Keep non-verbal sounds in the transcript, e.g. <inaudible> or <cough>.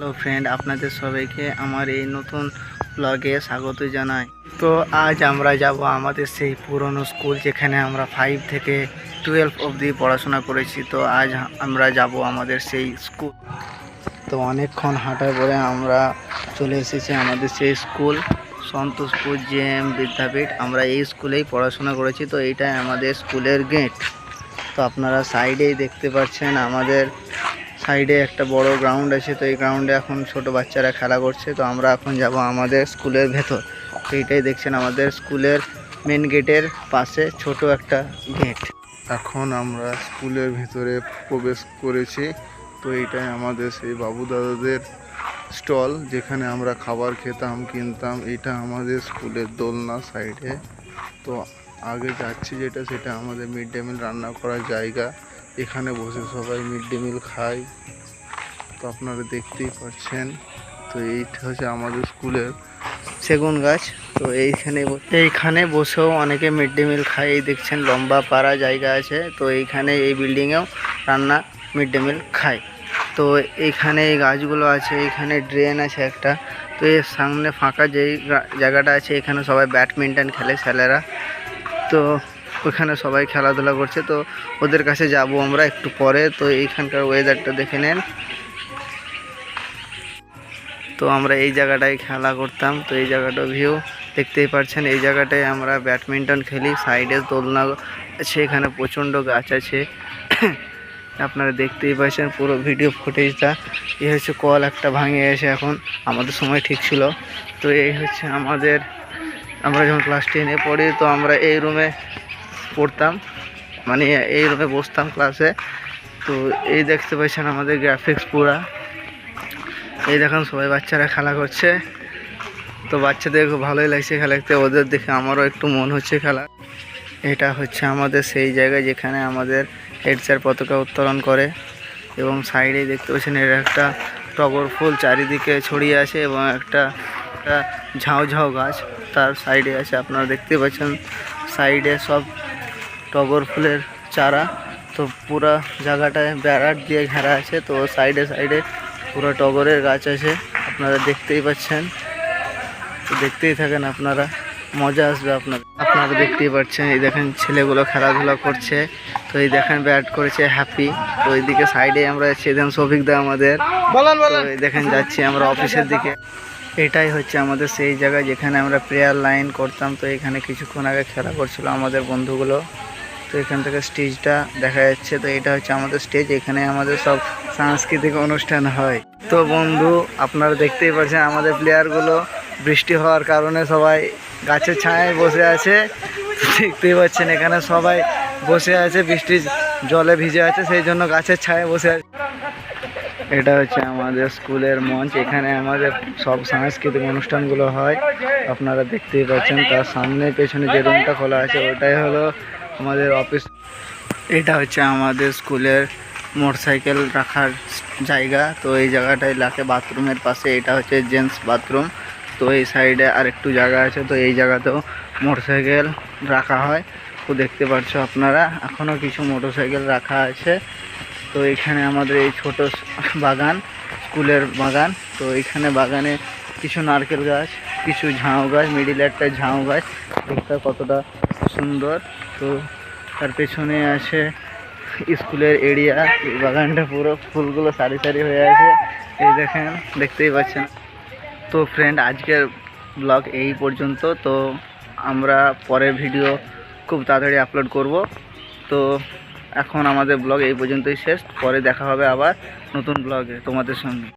Hello friend আপনাদের সবাইকে আমার এই নতুন ব্লগে স্বাগত জানাই। তো আজ আমরা যাব আমাদের সেই পুরনো স্কুল যেখানে আমরা ফাইভ থেকে টুয়েলভ অবধি পড়াশোনা করেছি। তো আজ আমরা যাব আমাদের সেই স্কুল তো অনেকক্ষণ হাঁটার পরে আমরা চলে এসেছি আমাদের সেই school Santoshpur J M Vidyapith. আমরা এই স্কুলেই পড়াশোনা করেছি, তো এইটাই আমাদের স্কুলের গেট তো আপনারা সাইডেই দেখতে পাচ্ছেন আমাদের সাইডে একটা বড় গ্রাউন্ড আছে, তো এই গ্রাউন্ডে এখন ছোট বাচ্চারা খেলা করছে, তো আমরা এখন যাব আমাদের স্কুলের ভেতর। তো এইটাই দেখছেন আমাদের স্কুলের মেন গেটের পাশে ছোট একটা গেট এখন আমরা স্কুলের ভেতরে প্রবেশ করেছি, তো এইটাই আমাদের সেই বাবু দাদাদের স্টল, যেখানে আমরা খাবার খেতাম, কিনতাম, এটা আমাদের স্কুলের দোলনা সাইডে তো আগে যাচ্ছি যেটা, সেটা আমাদের মিড ডে মিল রান্না করার জায়গা। এখানে বসে সবাই মিড ডে মিল খায় তো আপনারা দেখতেই পাচ্ছেন, তো এইটা হচ্ছে আমাদের স্কুলের সেগুন গাছ। তো এইখানে এইখানে বসেও অনেকে মিড ডে মিল খায়। এই দেখছেন লম্বা পাড়া জায়গা আছে। তো এইখানে এই বিল্ডিংয়েও রান্না মিড ডে মিল খায়। তো এইখানে এই গাছগুলো আছে এখানে ড্রেন আছে একটা। তো এর সামনে ফাঁকা যেই জায়গাটা আছে, এখানে সবাই ব্যাডমিন্টন খেলে ছেলেরা। তো ওখানে সবাই খেলাধুলা করছে, তো ওদের কাছে যাব আমরা একটু পরে, তো এইখানকার ওয়েদারটা দেখে নেন। তো আমরা এই জায়গাটায় খেলা করতাম, তো এই জায়গাটা ভিউ দেখতেই পাচ্ছেন। এই জায়গাটায় আমরা ব্যাডমিন্টন খেলি সাইডে দোলনা, আছে এখানে প্রচণ্ড গাছ আছে। <coughs> আপনারা দেখতেই পাচ্ছেন পুরো ভিডিও ফুটেজটা এ হচ্ছে কল একটা ভাঙে গেছে এখন আমাদের সময় ঠিক ছিল। তো এই হচ্ছে আমাদের, আমরা যখন ক্লাস টেনে পড়ি, তো আমরা এই রুমে পড়তাম। মানে এই রুমে বসতাম ক্লাসে তো এই দেখতে পাচ্ছেন আমাদের গ্রাফিক্স পুরা। এই দেখুন সবাই বাচ্চারা খেলা করছে। তো বাচ্চাদের খুব ভালোই লাগছে খেলা দেখতে। ওদের দেখে আমারও একটু মন হচ্ছে খেলা। এটা হচ্ছে আমাদের সেই জায়গায় যেখানে আমাদের হেড স্যার পতাকা উত্তোলন করে। এবং সাইডে দেখতে পাচ্ছেন এর একটা টগর ফুল চারিদিকে ছড়িয়ে আছে এবং একটা একটা ঝাউ ঝাউ গাছ তার সাইডে আছে। আপনারা দেখতে পাচ্ছেন সাইডে সব টগর ফুলের চারা। তো পুরা জায়গাটায় ব্যারাট দিয়ে ঘেরা আছে। তো সাইডে সাইডে পুরো টগরের গাছ আছে। আপনারা দেখতেই পাচ্ছেন। তো দেখতেই থাকেন আপনারা। মজা আসবে আপনার আপনারা দেখতেই পাচ্ছেন। এই দেখেন ছেলেগুলো খেলাধুলা করছে। তো এই দেখেন ব্যাট করেছে হ্যাপি। তো এইদিকে সাইডে আমরা সেদিন দা আমাদের। দেখেন যাচ্ছি আমরা অফিসের দিকে। এটাই হচ্ছে আমাদের সেই জায়গা যেখানে আমরা প্রেয়ার লাইন করতাম। তো এখানে কিছুক্ষণ আগে খেলা করছিল আমাদের বন্ধুগুলো। তো এখান থেকে স্টেজটা দেখা যাচ্ছে। তো এটা হচ্ছে আমাদের স্টেজ। এখানে আমাদের সব সাংস্কৃতিক অনুষ্ঠান হয়। তো বন্ধু, আপনারা দেখতেই পাচ্ছেন আমাদের প্লেয়ারগুলো বৃষ্টি হওয়ার কারণে সবাই গাছের ছায়ায় বসে আছে। দেখতেই পাচ্ছেন এখানে সবাই বসে আছে বৃষ্টির জলে ভিজে আছে, সেই জন্য গাছের ছায়ায় বসে আছে। এটা হচ্ছে আমাদের স্কুলের মঞ্চ। এখানে আমাদের সব সাংস্কৃতিক অনুষ্ঠানগুলো হয়। আপনারা দেখতেই পাচ্ছেন তার সামনে পেছনে যে রুমটা খোলা আছে, ওটাই হলো আমাদের অফিস এটা হচ্ছে আমাদের স্কুলের মোটরসাইকেল রাখার জায়গা। তো এই জায়গাটায় লাগে বাথরুমের পাশে। এটা হচ্ছে জেন্টস বাথরুম তো এই সাইডে আর একটু জায়গা আছে। তো এই জায়গাতেও মোটরসাইকেল রাখা হয়। তো দেখতে পাচ্ছ আপনারা এখনও কিছু মোটরসাইকেল রাখা আছে। তো এখানে আমাদের এই ছোট বাগান, স্কুলের বাগান। তো এখানে বাগানে কিছু নারকেল গাছ, কিছু ঝাউ গাছ মিডিলে একটা ঝাউ গাছ। দেখতে কতটা সুন্দর। তো তার পেছনে আছে স্কুলের এরিয়া বাগানটা পুরো ফুলগুলো সারি সারি হয়ে আছে। এই দেখেন, দেখতেই পাচ্ছেন। তো ফ্রেন্ড আজকের ব্লগ এই পর্যন্ত। তো আমরা পরের ভিডিও খুব তাড়াতাড়ি আপলোড করব। তো এখন আমাদের ব্লগ এই পর্যন্তই শেষ। পরে দেখা হবে আবার নতুন ব্লগে তোমাদের সঙ্গে।